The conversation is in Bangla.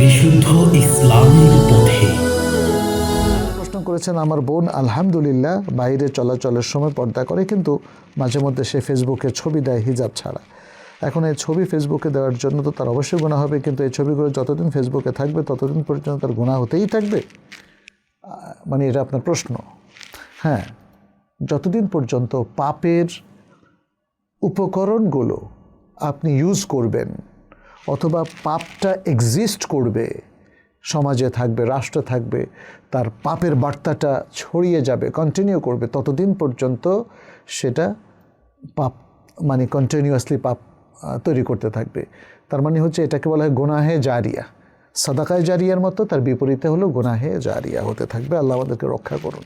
বিশুদ্ধ ইসলামের পথে। প্রশ্ন করেছেন আমার বোন, আলহামদুলিল্লাহ, বাইরে চলাচলের সময় পর্দা করে, কিন্তু মাঝে মধ্যে সে ফেসবুকে ছবি দেয় হিজাব ছাড়া। এখন এই ছবি ফেসবুকে দেওয়ার জন্য তো তার অবশ্যই গুণা হবে, কিন্তু এই ছবিগুলো যতদিন ফেসবুকে থাকবে, ততদিন পর্যন্ত তার গুণা হতেই থাকবে? মানে এটা আপনার প্রশ্ন। হ্যাঁ যতদিন পর্যন্ত পাপের উপকরণগুলো আপনি ইউজ করবেন অথবা পাপটা এক্সিস্ট করবে, সমাজে থাকবে, রাষ্ট্রে থাকবে, তার পাপের বার্তাটা ছড়িয়ে যাবে কন্টিনিউ করবে, ততদিন পর্যন্ত সেটা পাপ মানে কন্টিনিউয়াসলি পাপ তৈরি করতে থাকবে। তার মানে হচ্ছে এটাকে বলা হয় গোনাহে জারিয়া। সাদাকায় জারিয়ার মতো, তার বিপরীতে হলো গোনাহে জারিয়া হতে থাকবে। আল্লাহ আমাদেরকে রক্ষা করুন।